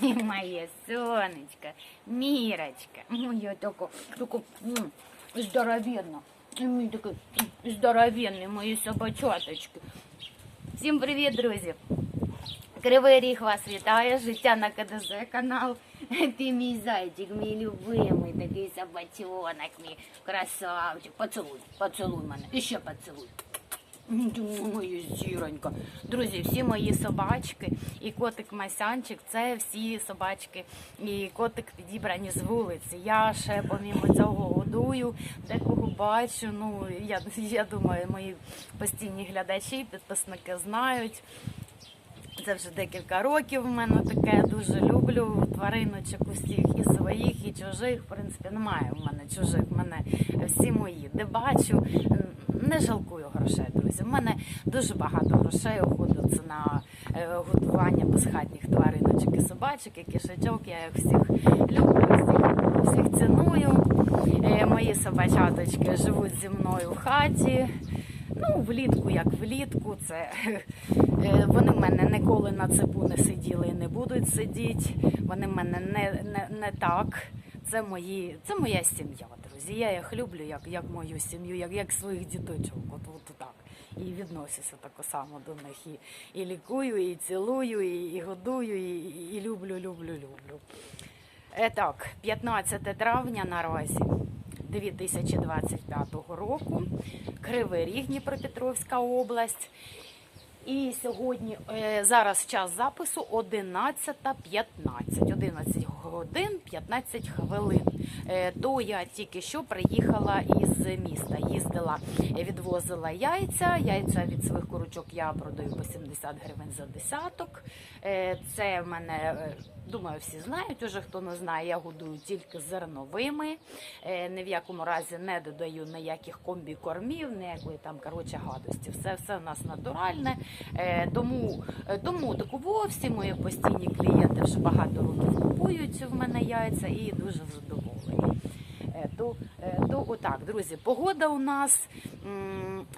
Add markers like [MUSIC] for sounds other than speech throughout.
[LAUGHS] Моє сонечко, Мірочка, моя тако, тако м, здоровенна. І мій такий здоровенний, мої собачаточки. Всім привіт, друзі! Кривий ріг вас вітає, життя на КДЗ канал. [LAUGHS] Ти мій зайчик, мій любимий, такий собачонок, мій красавчик. Поцілуй, поцілуй мене. І ще поцілуй. Моя зіронька. Друзі, всі мої собачки і котик Масянчик це всі собачки і котик підібрані з вулиці. Я ще помімо цього годую, декого бачу. Ну я, я думаю, мої постійні глядачі, підписники знають. Це вже декілька років в мене таке. Дуже люблю твариночок усіх і своїх, і чужих. В принципі, немає в мене чужих. В мене всі мої. Де бачу, не жалкую грошей, друзі. У мене дуже багато грошей уходить на е, годування безхатніх твариночок і собачок, і кишечок. Я їх всіх люблю, всіх, всіх ціную. Е, Мої собачаточки живуть зі мною в хаті. Ну, влітку, як влітку, це [LAUGHS] е, вони в мене ніколи на цепу не сиділи і не будуть сидіти. Вони в мене не, не, не так. Це мої, це моя сім'я, друзі. Я їх люблю як, як мою сім'ю, як, як своїх діточок. От, от так. І відносюся так само до них. І, і лікую, і цілую, і, і годую, і, і люблю, люблю, люблю. Е, так, 15 травня наразі 2025 року. Кривий Ріг, Дніпропетровська область. І сьогодні е, зараз час запису 11.15, 11 годин 15 хвилин. Е, то я тільки що приїхала із міста. Їздила, відвозила яйця. Яйця від своїх курочок я продаю по 70 гривень за десяток. Е, це в мене, думаю, всі знають. Уже хто не знає, я годую тільки зерновими. Ні в якому разі не додаю ніяких комбікормів, ніякої там коротше гадості. Все, все у нас натуральне. Е, тому, е, тому такого всі мої постійні клієнти вже багато років купують в мене яйця і дуже задоволені. Е, То, то отак, друзі, погода у нас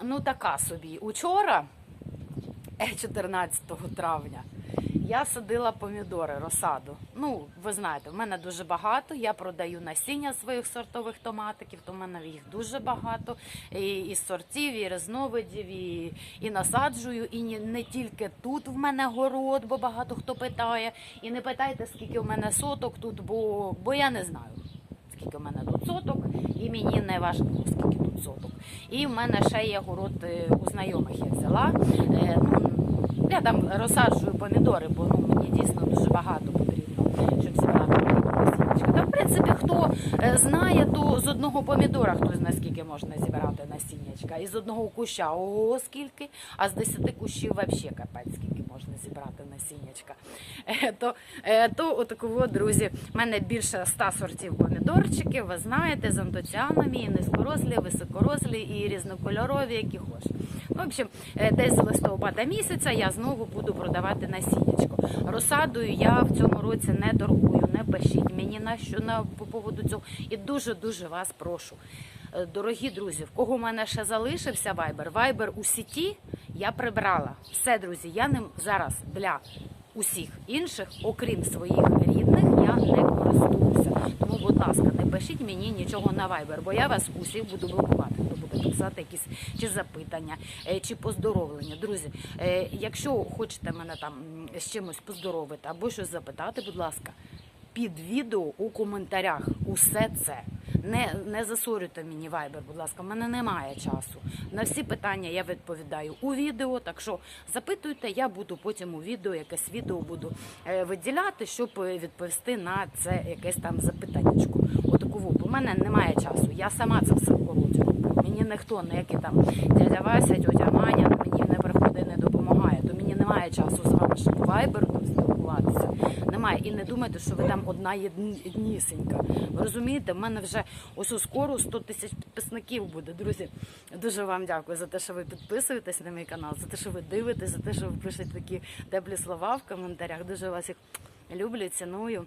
ну така собі. Учора, е, 14 травня, я садила помідори, розсаду. Ну, ви знаєте, в мене дуже багато. Я продаю насіння своїх сортових томатиків, то в мене їх дуже багато. І, і сортів, і різновидів, і, і насаджую. І не, не тільки тут в мене город, бо багато хто питає. І не питайте, скільки в мене соток тут, бо, бо я не знаю. Скільки в мене тут соток, і мені не важливо, скільки тут соток. І в мене ще є город е, у знайомих я взяла. Е, Ну, я там розсаджую помідори, бо ну, мені дійсно дуже багато потрібно, щоб зібрати насіннячка. Та в принципі, хто е, знає, то з одного помідора хтось знає, скільки можна зібрати насіннячка. І з одного куща ого, скільки, а з десяти кущів взагалі капець, можна зібрати насіннячка. Е, То, е, то отакого, друзі, в мене більше ста сортів помідорчиків, ви знаєте, з антоціанами, і низькорослі, високорослі і різнокольорові, які хочеш. Ну, В общем, е, десь з листопада місяця я знову буду продавати насіннячко. Розсадою я в цьому році не торгую, не пишіть мені на що на по поводу цього. І дуже дуже вас прошу. Дорогі друзі, в кого в мене ще залишився вайбер, вайбер у сіті я прибрала. Все, друзі, я ним зараз для усіх інших, окрім своїх рідних, я не користуюся. Тому, будь ласка, не пишіть мені нічого на вайбер, бо я вас усіх буду блокувати. Хто буде писати якісь чи запитання, е, чи поздоровлення. Друзі, е, якщо хочете мене там з чимось поздоровити або щось запитати, будь ласка, під відео у коментарях усе це. Не, не засорюйте мені вайбер, будь ласка, в мене немає часу. На всі питання я відповідаю у відео. Так що запитуйте, я буду потім у відео, якесь відео буду е, виділяти, щоб е, відповісти на це якесь там запитаннячко. Отакову, бо в мене немає часу. Я сама це все колоджу. Мені ніхто, ніякий там дядя Вася, тьотя Маня мені не приходить, не допомагає. Немає часу з вами, щоб вайбером спілкуватися. Немає. І не думайте, що ви там одна єднісенька. Ви розумієте, в мене вже ось у скоро 100 тисяч підписників буде. Друзі, дуже вам дякую за те, що ви підписуєтесь на мій канал, за те, що ви дивитесь, за те, що ви пишете такі теплі слова в коментарях. Дуже вас їх люблю, ціную.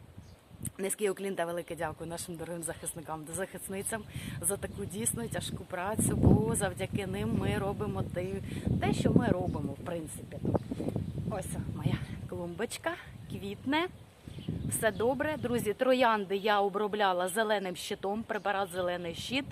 Низький уклін та велике дякую нашим дорогим захисникам та захисницям за таку дійсно тяжку працю, бо завдяки ним ми робимо те, що ми робимо, в принципі. Ось моя клумбочка квітне. все добре. Друзі, троянди я обробляла зеленим щитом, препарат зелений щит.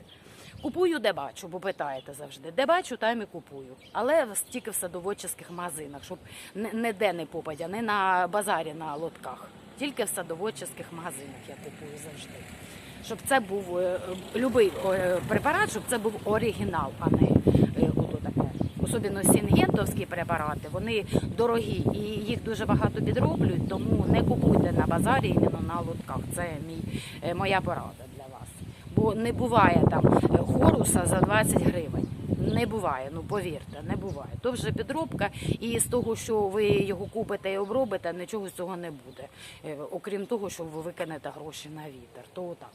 Купую де бачу, бо питаєте завжди. Де бачу, там і купую. Але тільки в садоводчих магазинах, щоб не, де не попадя, не на базарі на лотках. Тільки в садоводчих магазинах я купую завжди. Щоб це був е, любий е, препарат, щоб це був оригінал, а не. Особливо сінгентовські препарати, вони дорогі і їх дуже багато підроблюють, тому не купуйте на базарі іменно на лотках. Це мій, е, моя порада для вас. Бо не буває там е, хоруса за 20 гривень. Не буває, ну повірте, не буває. То вже підробка, і з того, що ви його купите і обробите, нічого з цього не буде. Е, Окрім того, що ви викинете гроші на вітер. То отак.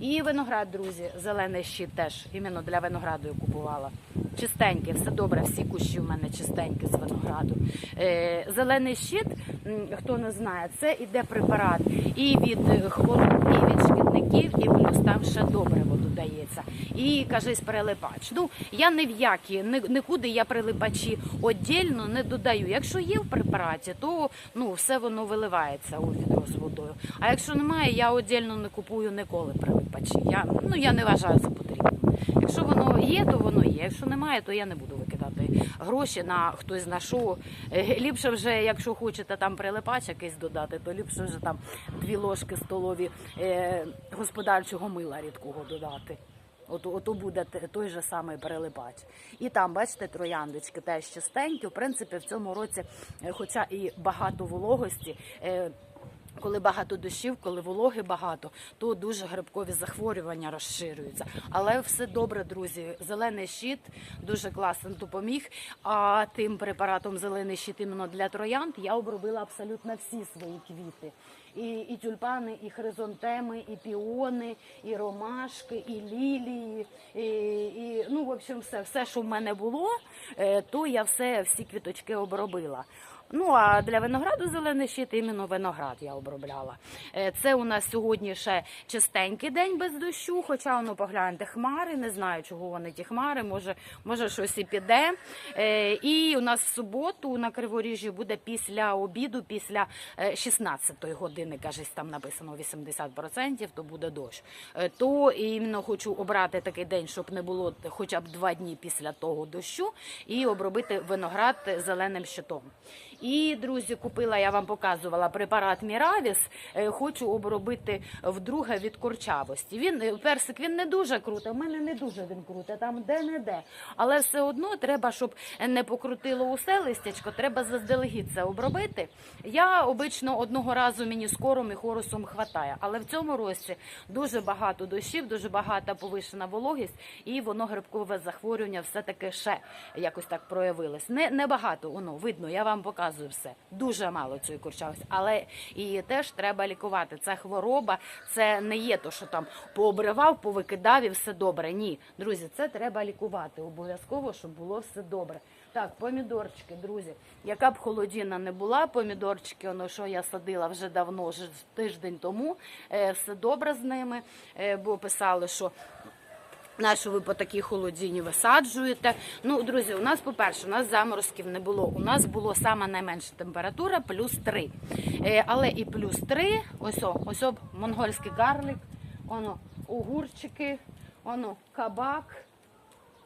І виноград, друзі, зелений щит теж іменно для винограду я купувала. Чистенький, все добре, всі кущі в мене чистенькі з винограду. Е, Зелений щит, хто не знає, це іде препарат і від хвороб, і від шкідників, і плюс там ще добриво додається. І кажись прилипач. Ну я ні в які, нікуди я прилипачі віддільно не додаю. Якщо є в препараті, то ну все воно виливається у відро з водою. А якщо немає, я віддільно не купую ніколи прилипачі. Я ну я не вважаю за потрібно. Якщо воно є, то воно є. Якщо немає, то я не буду викидати гроші на хтось на що. Е, Ліпше вже, якщо хочете там прилипач якийсь додати, то ліпше вже там дві ложки столові е, господарчого мила рідкого додати. От, ото буде той же самий перелипач. І там, бачите, трояндочки теж чистенькі. В принципі, в цьому році, е, хоча і багато вологості. Коли багато дощів, коли вологи багато, то дуже грибкові захворювання розширюються. Але все добре, друзі. Зелений щит дуже класно допоміг. А тим препаратом зелений щит іменно для троянд я обробила абсолютно всі свої квіти. І, і тюльпани, і хризантеми, і піони, і ромашки, і лілії, і, і ну, в общем, все, все, що в мене було, е, то я все, всі квіточки обробила. Ну а для винограду зелений щит іменно виноград я обробляла. Е, Це у нас сьогодні ще чистенький день без дощу, хоча воно погляньте хмари. Не знаю, чого вони ті хмари. Може, може щось і піде. Е, І у нас в суботу на Криворіжжі буде після обіду, після 16-ї години, кажись, там написано 80%, то буде дощ. Е, То іменно хочу обрати такий день, щоб не було хоча б два дні після того дощу, і обробити виноград зеленим щитом. І, друзі, купила, я вам показувала препарат Міравіс. Е, Хочу обробити вдруге від курчавості. Він е, персик він не дуже крутий. У мене не дуже він крутий, там де-не-де. Але все одно треба, щоб не покрутило усе листячко, треба заздалегідь це обробити. Я обично одного разу мені з кором і хорусом хватає. Але в цьому році дуже багато дощів, дуже багата повишена вологість, і воно грибкове захворювання все-таки ще якось так проявилось. Не багато, воно видно, я вам показую все. Дуже мало цієї курчавості, але і теж треба лікувати. Це хвороба, це не є то, що там пообривав, повикидав і все добре. Ні, друзі, це треба лікувати. Обов'язково, щоб було все добре. Так, помідорчики, друзі. Яка б холодіна не була, помідорчики, воно що я садила вже давно, вже тиждень тому. Е, все добре з ними, е, бо писали, що на що ви по такій холодіні висаджуєте? Ну, друзі, у нас, по-перше, у нас заморозків не було. У нас було сама найменша температура плюс 3. Е, але і плюс 3, ось о, ось о, монгольський гарлик, воно огурчики, воно кабак.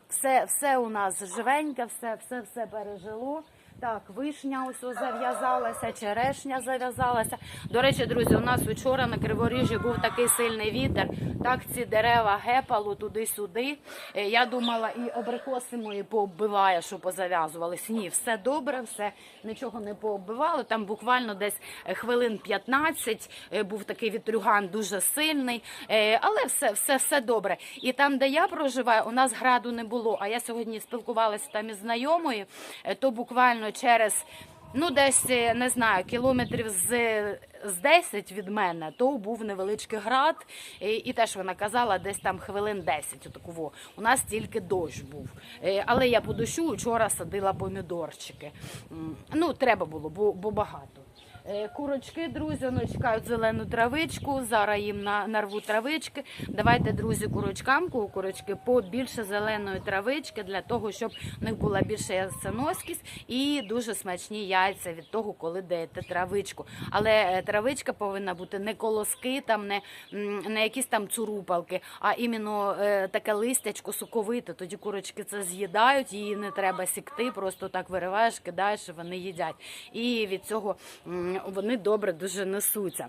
Все, все у нас живеньке, все, все, все пережило. Так, вишня ось зав'язалася, черешня зав'язалася. До речі, друзі, у нас вчора на Криворіжжі був такий сильний вітер. Так ці дерева гепало туди-сюди. Е, Я думала, і абрикоси мої пооббиває, що позав'язувались. Ні, все добре, все нічого не пооббивало. Там буквально десь е, хвилин 15 е, був такий вітрюган дуже сильний, але все, все, все добре. І там, де я проживаю, у нас граду не було. А я сьогодні спілкувалася там із знайомою, то буквально через. Ну, десь е, не знаю, кілометрів з, з 10 від мене, то був невеличкий град, і, і теж вона казала, десь там хвилин 10. отакого. У нас тільки дощ був. Е, Але я по дощу вчора садила помідорчики. Ну, треба було, бо, бо багато. Е, Курочки, друзі, вони чекають зелену травичку. Зараз їм на, нарву травички. Давайте, друзі, курочкам, курочки, побільше зеленої травички для того, щоб в них була більша ясноскість і дуже смачні яйця від того, коли даєте травичку. Але е, травичка повинна бути не колоски, там не, не якісь там цурупалки, а іменно е, таке листячко соковите. Тоді курочки це з'їдають, її не треба сікти, просто так вириваєш, кидаєш, вони їдять. І від цього вони добре дуже несуться.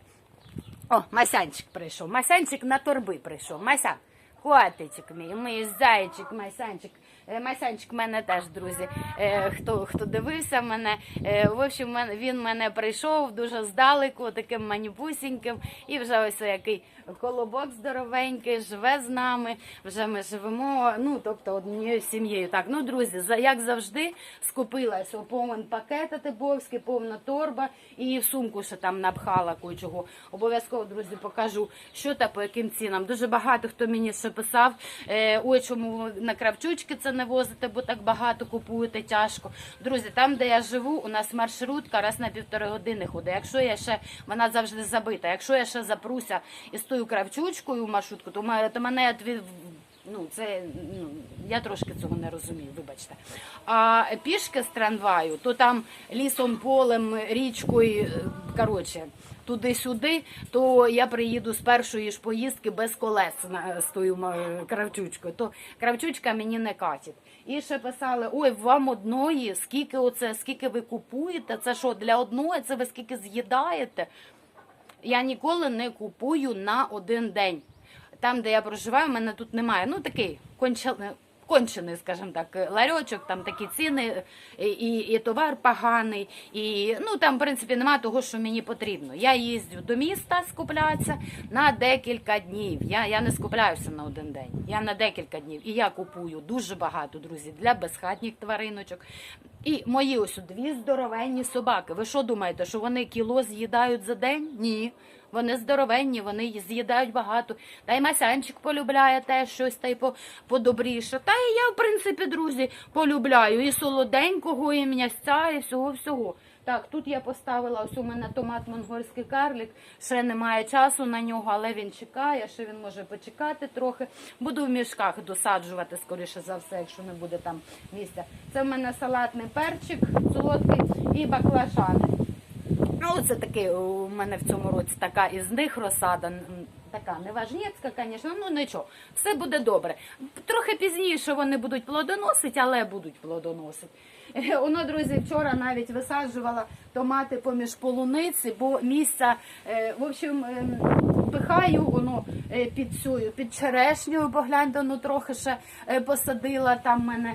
О, Масянчик прийшов. Масянчик на торби прийшов. Мася, котичок мій, мій зайчик, Масянчик. Е, Масянчик мене теж, друзі. Е, Хто, хто дивився мене, е, в общем, він мене прийшов дуже здалеку, таким маніпусіньким, і вже ось який колобок здоровенький, живе з нами. Вже ми живемо, ну тобто однією сім'єю. Так, ну друзі, як завжди, скупилась повен пакет тибовський, повна торба, і сумку ще там напхала кучого. Обов'язково, друзі, покажу, що та по яким цінам. Дуже багато хто мені ще писав, е, ой, чому на кравчучки це не возите, бо так багато купуєте тяжко. Друзі, там, де я живу, у нас маршрутка раз на півтори години ходить. Якщо я ще вона завжди забита. Якщо я ще запруся і стою кравчучкою в маршрутку, то мене, то мене відвід- Ну, це ну я трошки цього не розумію, вибачте. А пішки з трамваю, то там лісом, полем, річкою, е, коротше, туди-сюди, то я приїду з першої ж поїздки без колес на з тою кравчучкою. То кравчучка мені не катить. І ще писали: ой, вам одної, скільки оце, скільки ви купуєте? Це що для одної? Це ви скільки з'їдаєте? Я ніколи не купую на один день. Там, де я проживаю, мене тут немає. Ну такий кончений, кончений, скажімо так, ларьочок, там такі ціни, і, і, і товар поганий. І ну там, в принципі, немає того, що мені потрібно. Я їздю до міста скуплятися на декілька днів. Я, я не скупляюся на один день. Я на декілька днів. І я купую дуже багато, друзі, для безхатніх твариночок. І мої ось дві здоровенні собаки. Ви що думаєте, що вони кіло з'їдають за день? Ні. Вони здоровенні, вони з'їдають багато. Та й Масянчик полюбляє теж щось та й по, подобріше. Та і я, в принципі, друзі, полюбляю і солоденького, і м'ясця, і всього всього. Так, тут я поставила ось у мене томат монгольський карлик. Ще немає часу на нього, але він чекає, ще він може почекати трохи. Буду в мішках досаджувати, скоріше за все, якщо не буде там місця. Це в мене салатний перчик солодкий і баклажани. Ну, це таки у мене в цьому році така із них розсада. Така неважнєцька, звісно, ну нічого, все буде добре. Трохи пізніше вони будуть плодоносити, але будуть плодоносити. Е, Воно, друзі, вчора навіть висаджувала томати поміж полуниці, бо місця, е, в общем, ем, пихаю воно е, під цю, під черешню, погляньте, ну трохи ще посадила. Там в мене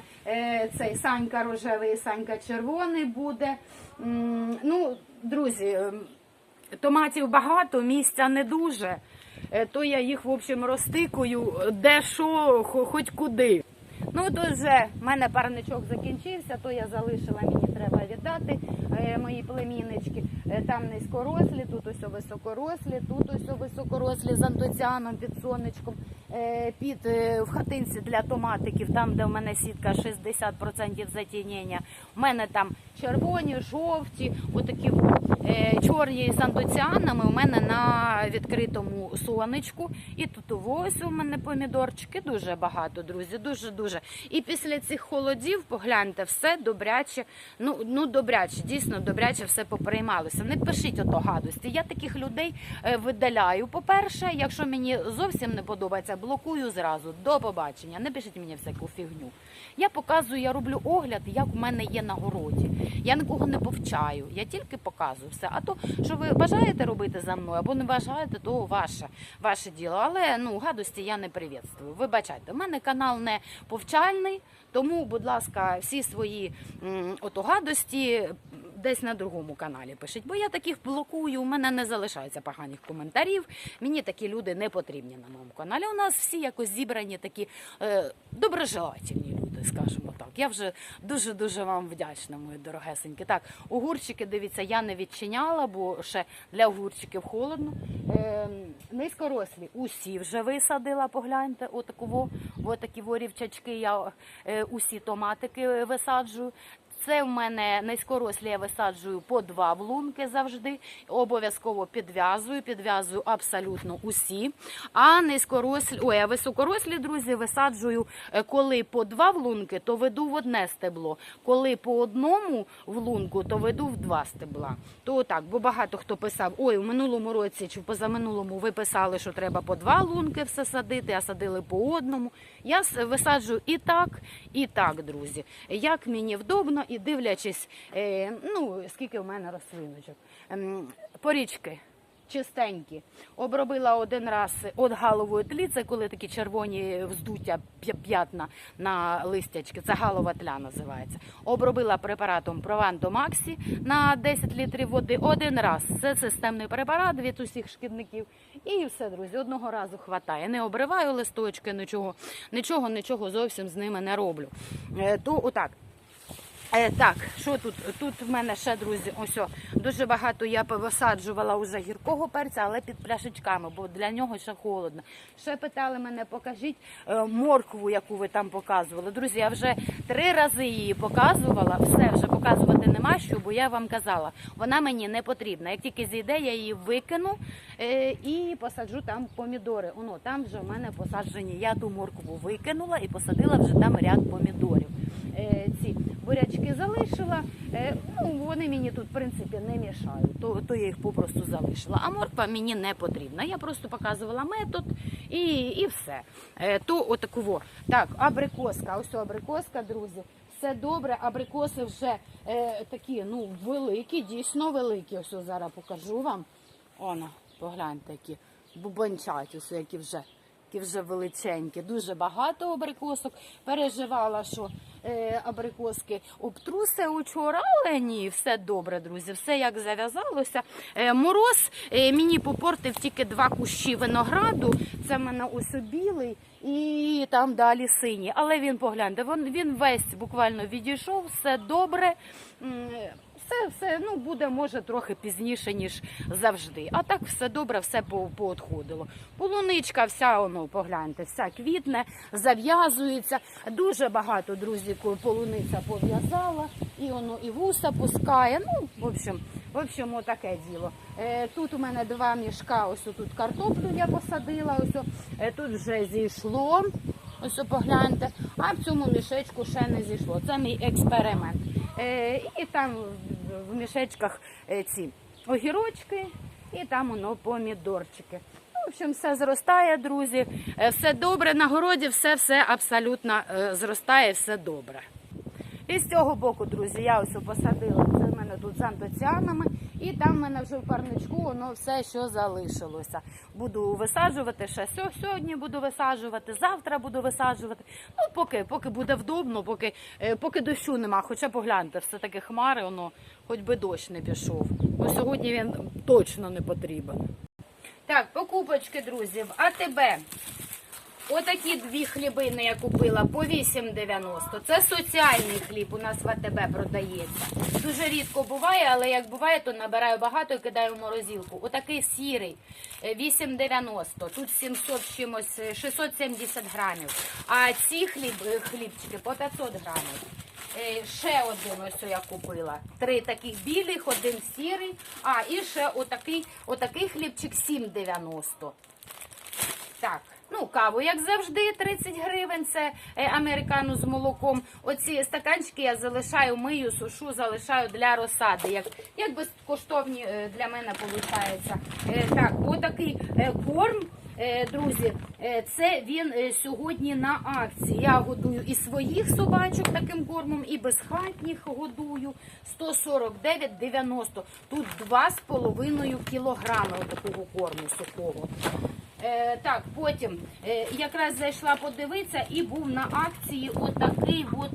цей санька рожевий, санька червоний буде. Ну, друзі, ем, томатів багато, місця не дуже. Е, То я їх, в общем, розтикую, де що, хоч куди. Ну, то вже в мене парничок закінчився, то я залишила, мені треба віддати е, мої племіннички. Е, Там низькорослі, тут ось високорослі, тут ось високорослі з антоціаном під сонечком. Під в хатинці для томатиків, там, де в мене сітка 60% затінення. У мене там червоні, жовті, отакі е, чорні з антоціанами. У мене на відкритому сонечку. І тут ось у мене помідорчики дуже багато, друзі. Дуже дуже. І після цих холодів, погляньте, все добряче. Ну ну добряче, дійсно добряче все поприймалося. Не пишіть ото гадості. Я таких людей е, видаляю. По-перше, якщо мені зовсім не подобається, блокую зразу. До побачення. Не пишіть мені всяку фігню. Я показую, я роблю огляд, як у мене є на городі. Я нікого не повчаю, я тільки показую все. А то, що ви бажаєте робити за мною або не бажаєте, то ваше, ваше діло. Але ну гадості я не привітствую. Вибачайте, у мене канал не повчальний, тому, будь ласка, всі свої ото гадості. Десь на другому каналі пишіть, бо я таких блокую. У мене не залишається поганих коментарів. Мені такі люди не потрібні на моєму каналі. У нас всі якось зібрані такі е, доброжелательні люди, скажімо так. Я вже дуже дуже вам вдячна, мої дорогесенькі. Так, огурчики, дивіться, я не відчиняла, бо ще для огурчиків холодно. Е, низькорослі усі вже висадила. Погляньте, отакі ворівчачки. Я е, усі томатики висаджую. Це в мене низькорослі я висаджую по два влунки завжди. Обов'язково підв'язую, підв'язую абсолютно усі. А низькорослі, ой, а високорослі, друзі, висаджую, е, коли по два влунки, то веду в одне стебло. Коли по одному влунку, то веду в два стебла. То так, бо багато хто писав, ой, у минулому році чи позаминулому ви писали, що треба по два лунки все садити, а садили по одному. Я висаджую і так, і так, друзі. Як мені вдобно, і дивлячись, е, ну скільки в мене рослиночок. Ем, порічки. Чистенькі. Обробила один раз от галової тлі, це коли такі червоні вздуття п'ятна на листячки. Це галова тля називається. Обробила препаратом Прованто Максі на 10 літрів води один раз. Це системний препарат від усіх шкідників. І все, друзі, одного разу хватає. Не обриваю листочки, нічого, нічого, нічого зовсім з ними не роблю. Е, То отак. Е, так, що тут? Тут в мене ще, друзі, ось о, дуже багато я повисаджувала уже гіркого перця, але під пляшечками, бо для нього ще холодно. Ще питали мене, покажіть е, моркву, яку ви там показували. Друзі, я вже три рази її показувала, все вже показувати нема що, бо я вам казала, вона мені не потрібна. Як тільки зійде, я її викину е, і посаджу там помідори. Воно там вже в мене посаджені. Я ту моркву викинула і посадила вже там ряд помідорів. Е, ці бурячки залишила. Е, ну, вони мені тут, в принципі, не мішають, то, то я їх попросту залишила. А морква мені не потрібна. Я просто показувала метод і, і все. Е, то отаково. Так, абрикоска. Ось абрикоска, друзі. Все добре, абрикоси вже е, такі, ну, великі, дійсно великі. Ось зараз покажу вам. Оно, погляньте, які бубончать, ось які вже які вже величенькі, дуже багато абрикосок. Переживала, що абрикоски обтруси учора, але ні, все добре, друзі. Все як зав'язалося. Е, мороз е, мені попортив тільки два кущі винограду. Це в мене ось білий і там далі синій. Але він погляньте, він весь буквально відійшов, все добре. М, все, ну буде може трохи пізніше, ніж завжди. А так все добре, все поотходило. Полуничка, вся воно, погляньте, вся квітне, зав'язується. Дуже багато друзі, полуниця пов'язала, і воно і вуса пускає. Ну, в общем, в общем, отаке діло. Е, тут у мене два мішка. Ось тут картоплю я посадила. Ось е, тут вже зійшло. Ось погляньте. А в цьому мішечку ще не зійшло. Це мій експеримент. Е, і там в- мішечках е, ці огірочки, і там воно помідорчики. Ну, В общем, все зростає, друзі. Е, Все добре на городі, все все абсолютно зростає, все добре. І з цього боку, друзі, я ось посадила. Тут з антоціанами. І там в мене вже в парничку воно все, що залишилося. Буду висаджувати ще сьогодні буду висаджувати, завтра буду висаджувати. Ну, поки, поки буде вдобно, поки, е, поки дощу нема. Хоча погляньте, все таки хмари, воно хоч би дощ не пішов. Бо сьогодні він точно не потрібен. Так, покупочки, друзі, в АТБ. Отакі дві хлібини я купила по 8,90. Це соціальний хліб у нас в АТБ продається. Дуже рідко буває, але як буває, то набираю багато і кидаю в морозилку. Отакий сірий е, 8,90. Тут 700 чимось, е, 670 грамів. А ці хліб, е, хлібчики по 500 грамів. Е, Ще один ось я купила. Три таких білих, один сірий. А, і ще отакий, отакий хлібчик 7,90. Так, ну каву, як завжди, 30 гривень. Це е, американу з молоком. Оці стаканчики я залишаю, мию, сушу, залишаю для розсади. Як, як безкоштовні е, для мене виходить. Е, так, отакий корм. Друзі, це він сьогодні на акції. Я годую і своїх собачок таким кормом, і безхатніх годую. 149,90. Тут 2,5 кілограми такого корму сухого. Е, так, потім е, якраз зайшла подивитися і був на акції отакий от.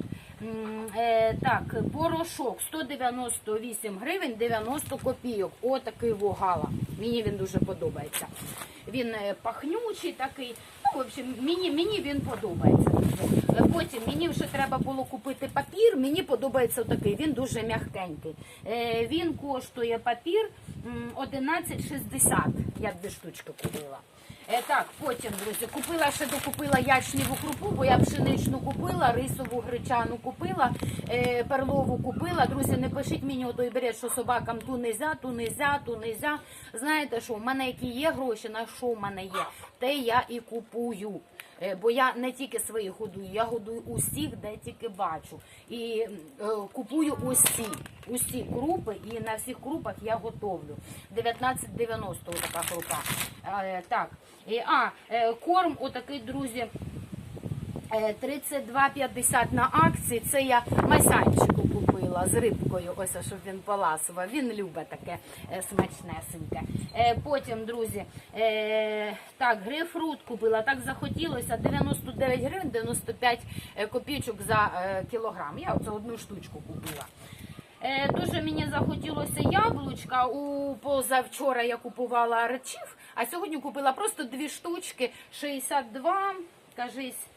Е, так, порошок 198 гривень 90 копійок. Отакий вогала. Мені він дуже подобається. Він пахнючий такий. Ну, в общем, мені, мені він подобається. Потім мені вже треба було купити папір. Мені подобається такий. Він дуже м'якенький. Е, він коштує папір 11,60. Я дві штучки купила. Е, так, потім, друзі, купила ще докупила ячневу крупу, бо я пшеничну купила, рисову гречану купила, е, перлову купила. Друзі, не пишіть мені отой берет, що собакам ту нельзя, ту нельзя, ту нельзя. Знаєте що, в мене які є гроші, на що в мене є, те я і купую. Е, Бо я не тільки своїх годую, я годую усіх, де тільки бачу. І е, купую усі, усі крупи, і на всіх крупах я готовлю. 19,90 така крупа. Е, так, а, корм отакий, друзі. Е, 32,50 на акції. Це я майсанчику купила з рибкою, ось щоб він поласував. Він любить таке е, смачнесеньке. Е, Потім, друзі, е, так, грейпфрут купила. Так захотілося 99 гривень, 95 копійочок за кілограм. Я оце одну штучку купила. Дуже мені захотілося яблучка. У позавчора я купувала речів, а сьогодні купила просто дві штучки 62, кажись.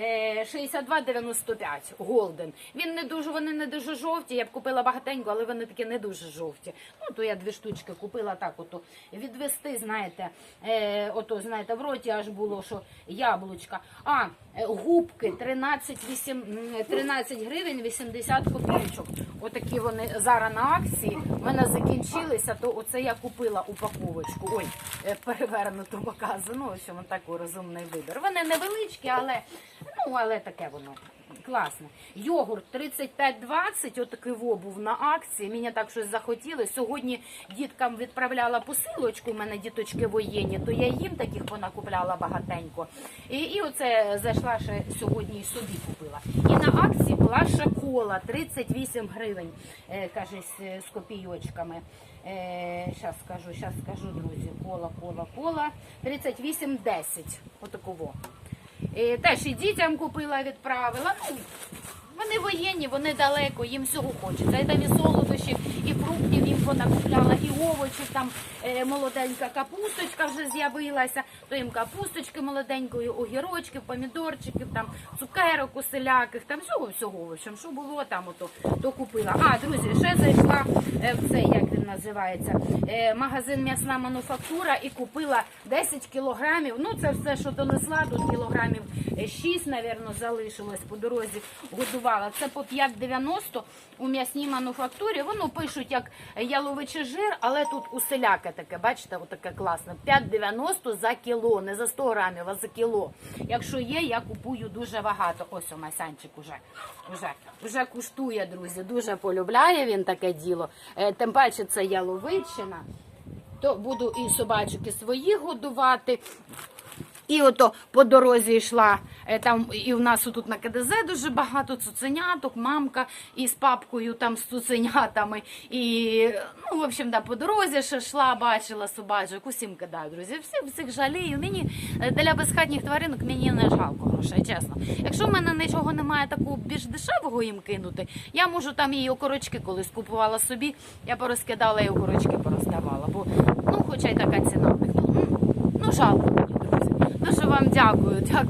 Е, 62,95 Голден. Він не дуже, вони не дуже жовті. Я б купила багатенько, але вони такі не дуже жовті. Ну то я дві штучки купила так, ото відвести, знаєте, е, ото знаєте, в роті аж було, що яблучка. А е, губки 13, 8, м, 13 гривень 80 копійочок. Отакі вони зараз на акції. У мене закінчилися, то оце я купила упаковочку. Ой, е, перевернуто показано. що в такий розумний вибір. Вони невеличкі, але ну, але таке воно. Класне. Йогурт 35,20, отакий во був на акції. Мені так щось захотілося. Сьогодні діткам відправляла посилочку, у мене діточки воєнні, то я їм таких понакупляла багатенько. І, і оце зайшла ще сьогодні і собі купила. І на акції була ще кола 38 гривень, е, каже, з, копійочками. Е, скажу, щас скажу, друзі. Кола, кола, кола. 38,10. Отаково. Е, теж і дітям купила, відправила. Ну, воєнні, вони далеко, їм всього хочеться. І там і солодощів, і фруктів їм понакупляла, і овочів, там е, молоденька капусточка вже з'явилася, то їм капусточки молоденької, огірочків, помідорчиків, там цукерок усіляких, там всього всього. В що було там, ото, то купила. А, друзі, ще зайшла е, в цей, як він називається, е, магазин м'ясна мануфактура і купила 10 кілограмів. Ну, це все, що донесла, тут кілограмів 6, напевно, залишилось по дорозі, годувала. Це по 5,90 у м'ясній мануфактурі. Воно пишуть як яловичий жир, але тут усіляке таке, бачите, отаке класне. 5,90 за кіло, не за 100 грамів, а за кіло. Якщо є, я купую дуже багато. Ось у майсанчик уже, уже, вже куштує, друзі. Дуже полюбляє він таке діло. Е, Тим паче це яловичина. То буду і собачки свої годувати. І ото по дорозі йшла е, там, і в нас тут на КДЗ дуже багато цуценяток, мамка із папкою там з цуценятами. І ну, в общем, да, по дорозі ще йшла, бачила собачок, усім кидаю, друзі. Всіх всіх жалію. Мені е, для безхатніх тваринок мені не жалко грошей, чесно. Якщо в мене нічого немає такого більш дешевого їм кинути, я можу там і окорочки колись купувала собі, я порозкидала і окорочки пороздавала. Бо ну, хоча й така ціна. Ну, ну жалко мені, друзі. Дуже вам дякую. Дякую.